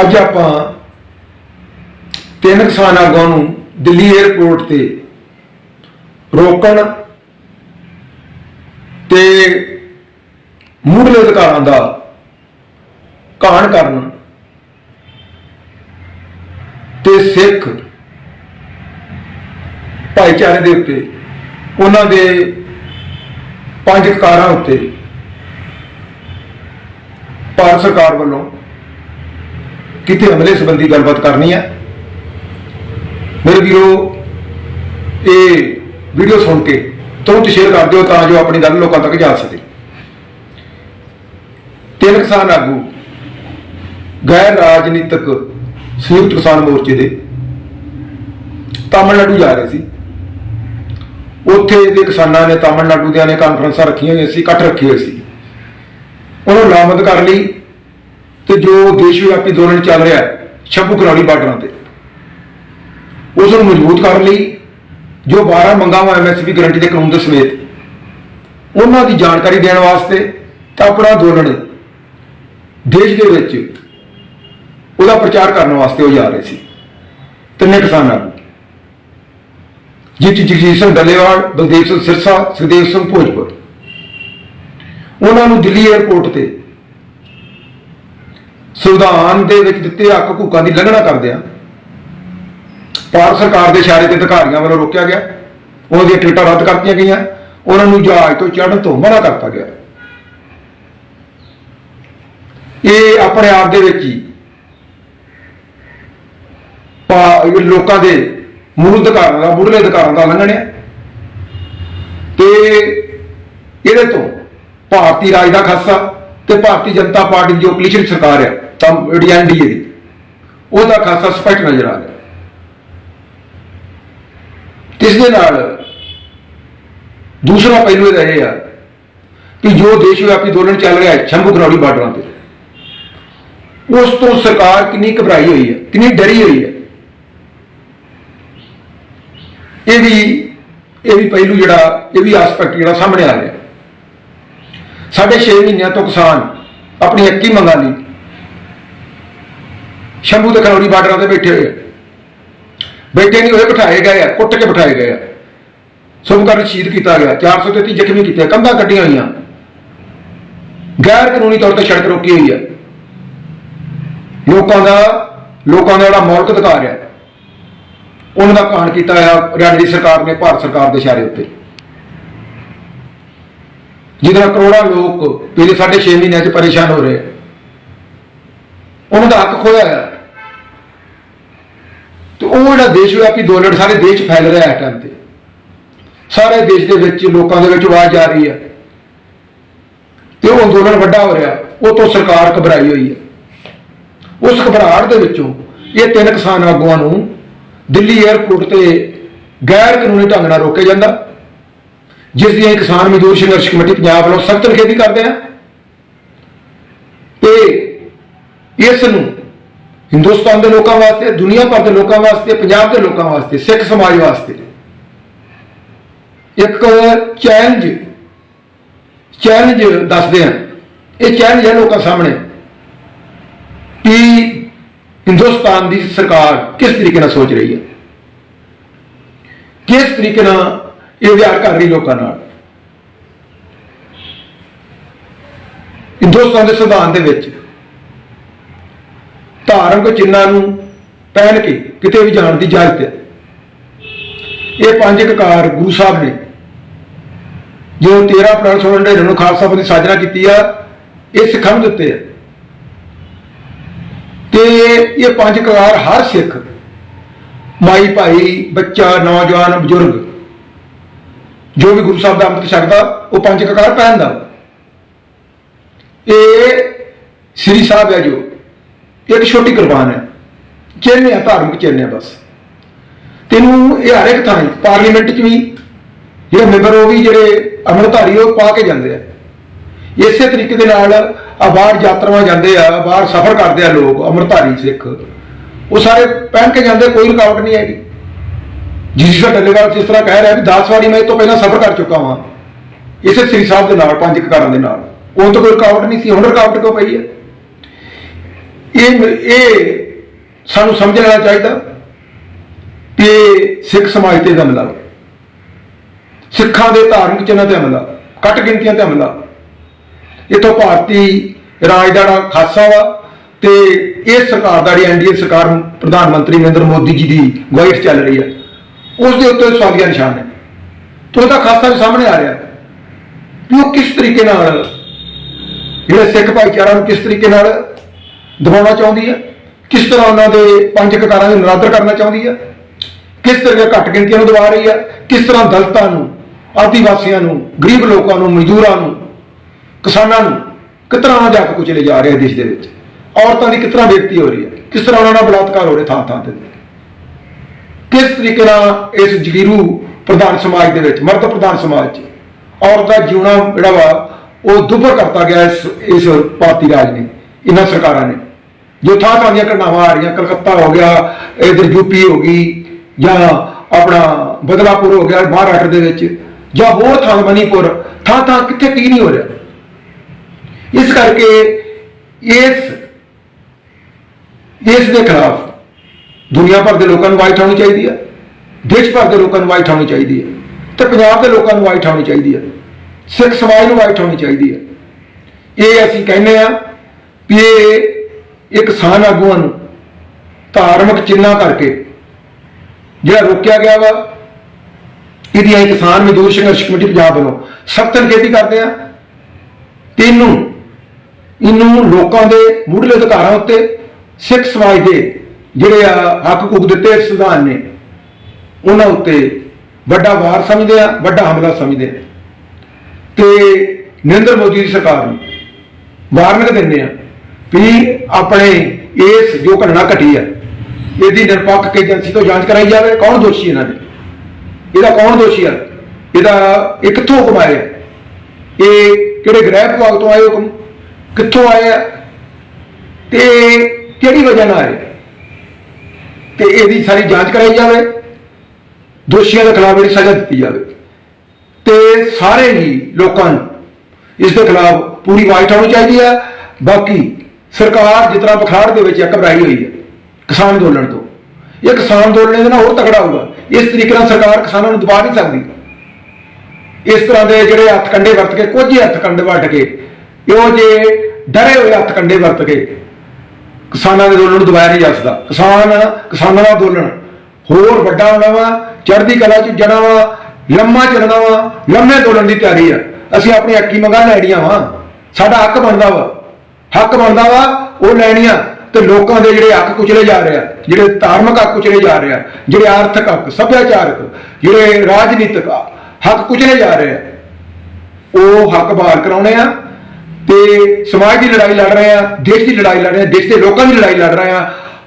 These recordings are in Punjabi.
ਅੱਜ ਆਪਾਂ ਤਿੰਨ ਕਿਸਾਨ ਆਗੂਆਂ ਨੂੰ ਦਿੱਲੀ 에ਅਰਪੋਰਟ ਤੇ ਰੋਕਣ ਤੇ ਮੁੱਢਲੇ ਅਧਿਕਾਰਾਂ ਦਾ ਕਾਣ ਕਰਨ ਤੇ ਸਿੱਖ ਭਾਈਚਾਰੇ ਦੇ ਉੱਤੇ, ਉਹਨਾਂ ਦੇ ਪੰਜ ਕਾਰਾਂ ਉੱਤੇ ਭਾਰਤ ਸਰਕਾਰ ਵੱਲੋਂ ਕਿਤੇ ਹਮਲੇ ਸੰਬੰਧੀ ਗੱਲਬਾਤ ਕਰਨੀ ਹੈ ਮੇਰੇ ਵੀਰੋ, ਇਹ ਵੀਡੀਓ ਸੁਣ ਕੇ ਤੁਰੰਤ ਸ਼ੇਅਰ ਕਰ ਦਿਓ ਤਾਂ ਜੋ ਆਪਣੀ ਗੱਲ ਲੋਕਾਂ ਤੱਕ ਜਾ ਸਕੇ। ਤਿੰਨ ਕਿਸਾਨ ਆਗੂ, ਗੈਰ ਰਾਜਨੀਤਿਕ ਸੰਯੁਕਤ ਕਿਸਾਨ ਮੋਰਚੇ ਦੇ ਤਾਮਿਲਨਾਡੂ ਜਾ ਰਹੇ ਸੀ। ਉੱਥੇ ਦੇ ਕਿਸਾਨਾਂ ਨੇ ਤਾਮਿਲਨਾਡੂ ਦਿਆਂ ਨੇ ਕਾਨਫਰੰਸਾਂ ਰੱਖੀਆਂ ਹੋਈਆਂ ਸੀ, ਇਕੱਠ ਰੱਖੇ ਹੋਏ ਸੀ। ਉਹਨੂੰ ਲਾਮਤ ਕਰ ਲਈ। ਤੇ ਜੋ ਦੇਸ਼ ਵਿਆਪੀ ਅੰਦੋਲਨ ਚੱਲ ਰਿਹਾ ਹੈ ਛੱਪੂ ਕਰਾਲੀ ਬਾਰਡਰਾਂ ਤੇ। ਉਸ ਨੂੰ ਮਜ਼ਬੂਤ ਕਰਨ ਲਈ ਜੋ 12 ਮੰਗਾਂ ਵਾ ਐਮਐਸਪੀ ਗਰੰਟੀ ਦੇ ਕਾਨੂੰਨ ਦੇ ਸਮੇਤ ਉਹਨਾਂ ਦੀ ਜਾਣਕਾਰੀ ਦੇਣ ਵਾਸਤੇ ਤਾਂ ਆਪਣਾ ਅੰਦੋਲਨ ਦੇਸ਼ ਦੇ ਵਿੱਚ ਉਹਦਾ ਪ੍ਰਚਾਰ ਕਰਨ ਵਾਸਤੇ ਉਹ ਜਾ ਰਹੇ ਸੀ। ਤਿੰਨੇ ਕਿਸਾਨ ਆਗੂ ਜਿੱਤ ਜਗਜੀਤ ਸਿੰਘ ਡੱਲੇਵਾਲ, ਬਲਦੇਵ ਸਿੰਘ ਸਿਰਸਾ, ਸੁਖਦੇਵ ਸਿੰਘ ਭੋਜਪੁਰ। ਉਹਨਾਂ ਨੂੰ ਦਿੱਲੀ 에ਅਰਪੋਰਟ ਤੇ ਸੰਵਿਧਾਨ ਦੇ ਵਿੱਚ ਦਿੱਤੇ ਹੱਕ ਹਕੂਕਾਂ ਦੀ ਲੰਘਣਾ ਕਰਦੇ ਕਰਦਿਆਂ ਭਾਰਤ ਸਰਕਾਰ ਦੇ ਇਸ਼ਾਰੇ ਤੇ ਅਧਿਕਾਰੀਆਂ ਵੱਲੋਂ ਰੋਕਿਆ ਗਿਆ। ਉਹਨਾਂ ਦੀਆਂ ਟਿਕਟਾਂ ਰੱਦ ਕਰਤੀਆਂ ਗਈਆਂ। ਉਹਨਾਂ ਨੂੰ ਜਹਾਜ਼ ਤੋਂ ਚੜ੍ਹਨ ਤੋਂ ਮਨਾ ਕਰਤਾ ਗਿਆ। ਇਹ ਆਪਣੇ ਆਪ ਦੇ ਵਿੱਚ ਹੀ ਪਾ- ਲੋਕਾਂ ਦੇ ਮੂਲ ਅਧਿਕਾਰਾਂ ਦਾ, ਮੁੱਢਲੇ ਅਧਿਕਾਰਾਂ ਦਾ ਉਲੰਘਣ ਹੈ ਤੇ ਇਹਦੇ ਤੋਂ ਭਾਰਤੀ ਰਾਜ ਦਾ ਖਾਸਾ ਤੇ ਭਾਰਤੀ ਜਨਤਾ ਪਾਰਟੀ ਦੀ ਜੋ ਕੋਲੀਸ਼ਨ ਸਰਕਾਰ ਹੈ ਤਾਂ ਜਿਹੜੀ ਐਨਡੀਏ ਦੀ ਉਹਦਾ ਖਾਸਾ ਸਪਸ਼ਟ ਨਜ਼ਰ ਆ ਰਿਹਾ ਇਸ ਦੇ ਨਾਲ? ਦੂਸਰਾ ਪਹਿਲੂ ਇਹਦਾ ਇਹ ਆ ਕਿ ਜੋ ਦੇਸ਼ ਵਿਆਪੀ ਅੰਦੋਲਨ ਚੱਲ ਰਿਹਾ ਹੈ, ਸ਼ੰਭੂ ਕਰੌੜੀ ਬਾਰਡਰਾਂ ਤੇ। ਉਸ ਤੋਂ ਸਰਕਾਰ ਕਿੰਨੀ ਘਬਰਾਈ ਹੋਈ ਹੈ, ਕਿੰਨੀ ਡਰੀ ਹੋਈ ਹੈ। ਇਹ ਵੀ ਇਹ ਵੀ ਪਹਿਲੂ ਜਿਹੜਾ, ਇਹ ਵੀ ਐਸਪੈਕਟ ਜਿਹੜਾ ਸਾਹਮਣੇ ਆ ਰਿਹਾ। ਸਾਢੇ 6 ਮਹੀਨਿਆਂ ਤੋਂ ਕਿਸਾਨ ਆਪਣੀ ਅੱਕੀ ਮੰਗਾਂ ਲਈ ਸ਼ੰਭੂ ਤੇ ਖਰੌੜੀ ਬਾਰਡਰਾਂ ਤੇ ਬੈਠੇ ਹੋਏ। ਬੈਠੇ ਨਹੀਂ ਹੋਏ, ਬਿਠਾਏ ਗਏ ਆ, ਕੁੱਟ ਕੇ ਬਿਠਾਏ ਗਏ ਆ। ਸੁਭਕਰਨ ਸ਼ਹੀਦ ਕੀਤਾ ਗਿਆ 433 ਜ਼ਖਮੀ ਕੀਤੇ ਕੰਧਾਂ ਕੱਢੀਆਂ ਹੋਈਆਂ। ਗੈਰ ਕਾਨੂੰਨੀ ਤੌਰ ਤੇ ਸੜਕ ਰੋਕੀ ਹੋਈ ਹੈ ਲੋਕਾਂ ਦਾ ਲੋਕਾਂ ਦਾ ਜਿਹੜਾ ਮੌਲਿਕ ਅਧਿਕਾਰ ਹੈ ਉਹਨਾਂ ਦਾ ਕਾਣ ਕੀਤਾ ਹੋਇਆ ਹਰਿਆਣਾ ਦੀ ਸਰਕਾਰ ਨੇ, ਭਾਰਤ ਸਰਕਾਰ ਦੇ ਇਸ਼ਾਰੇ ਉੱਤੇ। ਜਿਹਦੇ ਨਾਲ ਕਰੋੜਾਂ ਲੋਕ ਪਿਛਲੇ ਸਾਢੇ 6 ਮਹੀਨਿਆਂ 'ਚ ਪਰੇਸ਼ਾਨ ਹੋ ਰਹੇ ਉਹਨਾਂ ਦਾ ਹੱਕ ਖੋਇਆ ਹੈ ਦੇਸ਼ ਵਿਆਪੀ ਅੰਦੋਲਨ ਸਾਰੇ ਦੇਸ਼ ਫੈਲ ਰਿਹਾ ਹੈ ਟਾਈਮ ਤੇ। ਸਾਰੇ ਦੇਸ਼ ਦੇ ਵਿੱਚ, ਲੋਕਾਂ ਦੇ ਵਿੱਚ ਆਵਾਜ਼ ਜਾ ਰਹੀ ਹੈ। ਤੇ ਉਹ ਅੰਦੋਲਨ ਵੱਡਾ ਹੋ ਰਿਹਾ। ਉਹ ਤੋਂ ਸਰਕਾਰ ਘਬਰਾਈ ਹੋਈ ਹੈ। ਉਸ ਘਬਰਾਹਟ ਦੇ ਵਿੱਚੋਂ ਇਹ ਤਿੰਨ ਕਿਸਾਨ ਆਗੂਆਂ ਨੂੰ ਦਿੱਲੀ 에ਅਰਪੋਰਟ ਤੇ ਗੈਰ ਕਾਨੂੰਨੀ ਢੰਗ ਨਾਲ ਰੋਕਿਆ ਜਾਂਦਾ। ਜਿਸ ਦੀ ਅਸੀਂ ਕਿਸਾਨ ਮਜ਼ਦੂਰ ਸੰਘਰਸ਼ ਕਮੇਟੀ ਪੰਜਾਬ ਵੱਲੋਂ ਸਖਤ ਨਿਖੇਧੀ ਕਰਦੇ ਹਾਂ ਤੇ ਇਸ ਨੂੰ ਹਿੰਦੁਸਤਾਨ ਦੇ ਲੋਕਾਂ ਵਾਸਤੇ, ਦੁਨੀਆ ਭਰ ਦੇ ਲੋਕਾਂ ਵਾਸਤੇ, ਪੰਜਾਬ ਦੇ ਲੋਕਾਂ ਵਾਸਤੇ, ਸਿੱਖ ਸਮਾਜ ਵਾਸਤੇ। ਇੱਕ ਚੈਲੰਜ ਚੈਲੰਜ ਦੱਸਦੇ ਹਾਂ। ਇਹ ਚੈਲੰਜ ਹੈ ਲੋਕਾਂ ਸਾਹਮਣੇ ਕਿ ਹਿੰਦੁਸਤਾਨ ਦੀ ਸਰਕਾਰ ਕਿਸ ਤਰੀਕੇ ਨਾਲ ਸੋਚ ਰਹੀ ਹੈ। ਕਿਸ ਤਰੀਕੇ ਨਾਲ ਇਹ ਵਿਹਾਰ ਕਰ ਰਹੀ ਲੋਕਾਂ ਨਾਲ। ਹਿੰਦੁਸਤਾਨ ਦੇ ਸੰਵਿਧਾਨ ਦੇ ਵਿੱਚ ਧਾਰਮਿਕ ਚਿੰਨ੍ਹਾਂ ਨੂੰ ਪਹਿਨ ਕੇ ਕਿਤੇ ਵੀ ਜਾਣ ਦੀ ਇਜਾਜ਼ਤ ਹੈ। ਇਹ ਪੰਜ ਕਕਾਰ ਗੁਰੂ ਸਾਹਿਬ ਨੇ, ਜੋ 13 ਅਪ੍ਰੈਲ 1699 ਨੂੰ ਖਾਲਸਾ ਪੰਥ ਦੀ ਸਾਜਨਾ ਕੀਤੀ ਆ, ਇਹ ਸਿੱਖਾਂ ਨੂੰ ਦਿੱਤੇ ਆ। ਤੇ ਇਹ ਪੰਜ ਕਕਾਰ ਹਰ ਸਿੱਖ, ਮਾਈ ਭਾਈ, ਬੱਚਾ, ਨੌਜਵਾਨ, ਬਜ਼ੁਰਗ, ਜੋ ਵੀ ਗੁਰੂ ਸਾਹਿਬ ਦਾ ਅੰਮ੍ਰਿਤ ਛਕਦਾ, ਉਹ ਪੰਜ ਕਕਾਰ ਪਹਿਨਦਾ। ਇਹ ਸ੍ਰੀ ਸਾਹਿਬ ਹੈ ਜੋ ਇੱਕ ਛੋਟੀ ਕੁਰਬਾਨ ਹੈ। ਚਿੰਨ੍ਹ ਆ, ਧਾਰਮਿਕ ਚਿੰਨ੍ਹ ਆ ਬਸ। ਤੈਨੂੰ ਇਹ ਹਰ ਇੱਕ ਥਾਂ, ਪਾਰਲੀਮੈਂਟ 'ਚ ਵੀ ਜਿਹੜੇ ਮੈਂਬਰ ਉਹ ਵੀ ਜਿਹੜੇ ਅੰਮ੍ਰਿਤਧਾਰੀ ਉਹ ਪਾ ਕੇ ਜਾਂਦੇ ਆ। ਇਸੇ ਤਰੀਕੇ ਦੇ ਨਾਲ ਆ ਬਾਹਰ ਯਾਤਰਾਵਾਂ ਜਾਂਦੇ ਆ, ਬਾਹਰ ਸਫ਼ਰ ਕਰਦੇ ਆ ਲੋਕ ਅੰਮ੍ਰਿਤਧਾਰੀ ਸਿੱਖ। ਉਹ ਸਾਰੇ ਪਹਿਨ ਕੇ ਜਾਂਦੇ, ਕੋਈ ਰੁਕਾਵਟ ਨਹੀਂ ਹੈਗੀ। ਜਿਸ ਦਾ ਡੱਲੇਵਾਲ ਜਿਸ ਤਰ੍ਹਾਂ ਕਹਿ ਰਿਹਾ ਵੀ 10 ਵਾਰੀ ਮੈਂ ਇਹ ਤੋਂ ਪਹਿਲਾਂ ਸਫ਼ਰ ਕਰ ਚੁੱਕਾ ਹਾਂ ਇਸੇ ਸ੍ਰੀ ਸਾਹਿਬ ਦੇ ਨਾਲ, ਪੰਜ ਕਕਾਰਾਂ ਦੇ ਨਾਲ। ਉਹ ਤੋਂ ਕੋਈ ਰੁਕਾਵਟ ਨਹੀਂ ਸੀ, ਹੁਣ ਰੁਕਾਵਟ ਕਿਉਂ ਪਈ ਹੈ? ਇਹ ਇਹ ਸਾਨੂੰ ਸਮਝ ਲੈਣਾ ਚਾਹੀਦਾ ਕਿ ਇਹ ਸਿੱਖ ਸਮਾਜ ਤੇ ਦਾ ਹਮਲਾ ਵਾ। ਸਿੱਖਾਂ ਦੇ ਧਾਰਮਿਕ ਚਿੰਨ੍ਹਾਂ ਤੇ ਹਮਲਾ, ਘੱਟ ਗਿਣਤੀਆਂ ਤੇ ਹਮਲਾ ਇਥੋਂ ਭਾਰਤੀ ਰਾਜ ਦਾ ਜਿਹੜਾ ਖਾਸਾ ਵਾ ਤੇ ਇਹ ਸਰਕਾਰ ਦਾ ਜਿਹੜੀ ਐਨਡੀਏ ਸਰਕਾਰ ਪ੍ਰਧਾਨ ਮੰਤਰੀ ਨਰਿੰਦਰ ਮੋਦੀ ਜੀ ਦੀ ਅਗਵਾਈ ਚੱਲ ਰਹੀ ਹੈ ਉਸ ਦੇ ਉੱਤੇ ਸਵਾਲੀਆ ਨਿਸ਼ਾਨ ਹੈ ਤੇ ਉਹਦਾ ਖਾਸਾ ਸਾਹਮਣੇ ਆ ਰਿਹਾ ਕਿ ਉਹ ਕਿਸ ਤਰੀਕੇ ਨਾਲ, ਜਿਹੜੇ ਸਿੱਖ ਭਾਈਚਾਰਾ ਨੂੰ ਕਿਸ ਤਰੀਕੇ ਨਾਲ ਦਬਾਉਣਾ ਚਾਹੁੰਦੀ ਹੈ? ਕਿਸ ਤਰ੍ਹਾਂ ਉਹਨਾਂ ਦੇ ਪੰਜ ਕਕਾਰਾਂ ਨੂੰ ਨਿਰਾਦਰ ਕਰਨਾ ਚਾਹੁੰਦੀ ਹੈ? ਕਿਸ ਤਰ੍ਹਾਂ ਘੱਟ ਗਿਣਤੀਆਂ ਨੂੰ ਦਬਾ ਰਹੀ ਹੈ? ਕਿਸ ਤਰ੍ਹਾਂ ਦਲਤਾਂ ਨੂੰ ਆਦੀਵਾਸੀਆਂ ਨੂੰ, ਗਰੀਬ ਲੋਕਾਂ ਨੂੰ, ਮਜ਼ਦੂਰਾਂ ਨੂੰ, ਕਿਸਾਨਾਂ ਨੂੰ ਕਿਸ ਤਰ੍ਹਾਂ ਜਾ ਕੇ ਕੁਚਲੇ ਜਾ ਰਹੇ ਆ ਦੇਸ਼ ਦੇ ਵਿੱਚ? ਔਰਤਾਂ ਦੀ ਕਿਸ ਤਰ੍ਹਾਂ ਬੇਇੱਜ਼ਤੀ ਹੋ ਰਹੀ ਹੈ? ਕਿਸ ਤਰ੍ਹਾਂ ਉਹਨਾਂ ਨਾਲ ਬਲਾਤਕਾਰ ਹੋ ਰਿਹਾ ਥਾਂ ਥਾਂ ਤੇ? ਕਿਸ ਤਰੀਕੇ ਨਾਲ ਇਸ ਜਗੀਰੂ ਪ੍ਰਧਾਨ ਸਮਾਜ ਦੇ ਵਿੱਚ, ਮਰਦ ਪ੍ਰਧਾਨ ਸਮਾਜ 'ਚ ਔਰਤ ਦਾ ਜਿਉਣਾ ਜਿਹੜਾ ਵਾ, ਉਹ ਦੁੱਭਰ ਕਰਤਾ ਗਿਆ ਇਸ ਇਸ ਭਾਰਤੀ ਰਾਜ ਨੇ, ਇਹਨਾਂ ਸਰਕਾਰਾਂ ਨੇ? ਜੋ ਥਾਂ ਥਾਂ ਦੀਆਂ ਘਟਨਾਵਾਂ ਆ ਰਹੀਆਂ, ਕਲਕੱਤਾ ਹੋ ਗਿਆ, ਇਧਰ ਯੂਪੀ ਹੋ ਗਈ, ਜਾਂ ਆਪਣਾ ਬਦਲਾਪੁਰ ਹੋ ਗਿਆ, ਮਹਾਰਾਸ਼ਟਰ ਦੇ ਵਿੱਚ, ਜਾਂ ਹੋਰ ਥਾਂ, ਮਨੀਪੁਰ, ਥਾਂ ਥਾਂ ਕਿੱਥੇ ਕੀ ਨਹੀਂ ਹੋ ਰਿਹਾ। ਇਸ ਕਰਕੇ ਇਸ ਇਸ ਦੇ ਖਿਲਾਫ ਦੁਨੀਆ ਭਰ ਦੇ ਲੋਕਾਂ ਨੂੰ ਵਾਈਟ ਹੋਣੀ ਚਾਹੀਦੀ ਹੈ ਦੇਸ਼ ਭਰ ਦੇ ਲੋਕਾਂ ਨੂੰ ਵਾਈਟ ਹੋਣੀ ਚਾਹੀਦੀ ਹੈ ਤੇ ਪੰਜਾਬ ਦੇ ਲੋਕਾਂ ਨੂੰ ਵਾਈਟ ਹੋਣੀ ਚਾਹੀਦੀ ਹੈ ਸਿੱਖ ਸਮਾਜ ਨੂੰ ਵਾਈਟ ਹੋਣੀ ਚਾਹੀਦੀ ਹੈ ਇਹ ਅਸੀਂ ਕਹਿੰਦੇ ਆ ਵੀ ਇਹ ਕਿਸਾਨ ਆਗੂਆਂ ਨੂੰ ਧਾਰਮਿਕ ਚਿੰਨ੍ਹਾਂ ਕਰਕੇ ਜਿਹੜਾ ਰੋਕਿਆ ਗਿਆ ਵਾ, ਇਹਦੀ ਅਸੀਂ ਕਿਸਾਨ ਮਜ਼ਦੂਰ ਸੰਘਰਸ਼ ਕਮੇਟੀ ਪੰਜਾਬ ਵੱਲੋਂ ਸਖਤ ਨਿਖੇਧੀ ਕਰਦੇ ਆ। ਤੇ ਇਹਨੂੰ ਇਹਨੂੰ ਲੋਕਾਂ ਦੇ ਮੁੱਢਲੇ ਅਧਿਕਾਰਾਂ ਉੱਤੇ ਸਿੱਖ ਸਮਾਜ ਦੇ ਜਿਹੜੇ ਆ ਹੱਕ ਹੁਕ ਦਿੱਤੇ ਸੰਵਿਧਾਨ ਨੇ, ਉਹਨਾਂ ਉੱਤੇ ਵੱਡਾ ਵਾਰ ਸਮਝਦੇ ਆ, ਵੱਡਾ ਹਮਲਾ ਸਮਝਦੇ ਆ। ਤੇ ਨਰਿੰਦਰ ਮੋਦੀ ਦੀ ਸਰਕਾਰ ਨੂੰ ਵਾਰਨਿੰਗ ਦਿੰਦੇ ਆ ਵੀ ਆਪਣੇ ਇਸ ਜੋ ਘਟਨਾ ਘਟੀ ਹੈ ਇਹਦੀ ਨਿਰਪੱਖ ਏਜੰਸੀ ਤੋਂ ਜਾਂਚ ਕਰਾਈ ਜਾਵੇ, ਕੌਣ ਦੋਸ਼ੀ ਇਹਨਾਂ ਦੇ? ਇਹਦਾ ਕੌਣ ਦੋਸ਼ੀ ਆ? ਇਹਦਾ ਇਹ ਕਿੱਥੋਂ ਹੁਕਮ ਆਇਆ? ਇਹ ਕਿਹੜੇ ਗ੍ਰਹਿ ਵਿਭਾਗ ਤੋਂ ਆਏ ਹੁਕਮ? ਕਿੱਥੋਂ ਆਏ ਆ ਤੇ ਕਿਹੜੀ ਵਜ੍ਹਾ ਨਾਲ ਆਏ ਤੇ ਇਹਦੀ ਸਾਰੀ ਜਾਂਚ ਕਰਾਈ ਜਾਵੇ, ਦੋਸ਼ੀਆਂ ਦੇ ਖਿਲਾਫ ਜਿਹੜੀ ਸਜ਼ਾ ਦਿੱਤੀ ਜਾਵੇ। ਤੇ ਸਾਰੇ ਹੀ ਲੋਕਾਂ ਨੂੰ ਇਸ ਦੇ ਖਿਲਾਫ ਪੂਰੀ ਵਾਈਟ ਹੋਣੀ ਚਾਹੀਦੀ ਹੈ ਬਾਕੀ ਸਰਕਾਰ ਜਿਸ ਤਰ੍ਹਾਂ ਬਖਾੜ ਦੇ ਵਿੱਚ ਘਬਰਾਈ ਹੋਈ ਹੈ, ਕਿਸਾਨ ਅੰਦੋਲਨ ਤੋਂ। ਇਹ ਕਿਸਾਨ ਅੰਦੋਲਨ ਦੇ ਨਾਲ ਹੋਰ ਤਕੜਾ ਹੋਊਗਾ। ਇਸ ਤਰੀਕੇ ਨਾਲ ਸਰਕਾਰ ਕਿਸਾਨਾਂ ਨੂੰ ਦਬਾ ਨਹੀਂ ਸਕਦੀ। ਇਸ ਤਰ੍ਹਾਂ ਦੇ ਜਿਹੜੇ ਹੱਥ ਕੰਡੇ ਵਰਤ ਕੇ, ਕੁਝ ਹੀ ਹੱਥ ਕੰਡੇ ਵੱਟ ਕੇ, ਇਹੋ ਜੇ ਡਰੇ ਹੋਏ ਹੱਥ ਕੰਡੇ ਵਰਤ ਕੇ ਕਿਸਾਨਾਂ ਦੇ ਅੰਦੋਲਨ ਨੂੰ ਦਬਾਇਆ ਨਹੀਂ ਜਾ ਸਕਦਾ। ਕਿਸਾਨ, ਕਿਸਾਨਾਂ ਦਾ ਅੰਦੋਲਨ ਹੋਰ ਵੱਡਾ ਹੋਣਾ ਵਾ, ਚੜ੍ਹਦੀ ਕਲਾ ਚ ਜਣਾ ਵਾ, ਲੰਮਾ ਚੱਲਣਾ ਵਾ, ਲੰਮੇ ਅੰਦੋਲਨ ਦੀ ਤਿਆਰੀ ਆ। ਅਸੀਂ ਆਪਣੀ ਹੱਕੀ ਮੰਗਾਂ ਲੈਣੀਆਂ ਵਾ। ਸਾਡਾ ਹੱਕ ਬਣਦਾ ਵਾ। ਹੱਕ ਬਣਦਾ ਵਾ, ਉਹ ਲੈਣੀਆਂ ਤੇ ਲੋਕਾਂ ਦੇ ਜਿਹੜੇ ਹੱਕ ਕੁਚਲੇ ਜਾ ਰਹੇ ਆ, ਜਿਹੜੇ ਧਾਰਮਿਕ ਹੱਕ ਕੁਚਲੇ ਜਾ ਰਹੇ ਆ, ਜਿਹੜੇ ਆਰਥਿਕ ਹੱਕ, ਸੱਭਿਆਚਾਰਕ, ਜਿਹੜੇ ਰਾਜਨੀਤਿਕ ਹੱਕ ਕੁਚਲੇ ਜਾ ਰਹੇ ਆ, ਉਹ ਹੱਕ ਬਾਹਰ ਕਰਾਉਣੇ ਆ ਤੇ ਸਮਾਜ ਦੀ ਲੜਾਈ ਲੜ ਰਹੇ ਆ, ਦੇਸ਼ ਦੀ ਲੜਾਈ ਲੜ ਰਹੇ ਆ, ਦੇਸ਼ ਦੇ ਲੋਕਾਂ ਦੀ ਲੜਾਈ ਲੜ ਰਹੇ ਆ।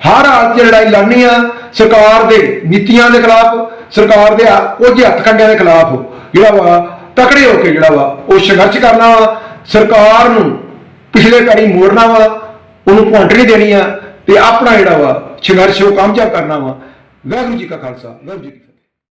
ਹਰ ਹਾਲਤ 'ਚ ਲੜਾਈ ਲੜਨੀ ਆ, ਸਰਕਾਰ ਦੇ ਨੀਤੀਆਂ ਦੇ ਖਿਲਾਫ, ਸਰਕਾਰ ਦੇ ਕੁਝ ਹੱਥ ਕੰਡਿਆਂ ਦੇ ਖਿਲਾਫ ਜਿਹੜਾ ਵਾ ਤਕੜੇ ਹੋ ਕੇ ਜਿਹੜਾ ਵਾ, ਉਹ ਸੰਘਰਸ਼ ਕਰਨਾ ਵਾ। ਸਰਕਾਰ ਨੂੰ ਪਿਛਲੇ ਕੜੀ ਮੋੜਨਾ ਵਾ, ਉਹਨੂੰ ਭੁੰਡ ਦੇਣੀ ਆ ਤੇ ਆਪਣਾ ਜਿਹੜਾ ਵਾ ਸੰਘਰਸ਼ ਉਹ ਕਾਮਯਾਬ ਕਰਨਾ ਵਾ। ਵਾਹਿਗੁਰੂ ਜੀ ਕਾ ਖਾਲਸਾ, ਵਾਹਿਗੁਰੂ ਜੀ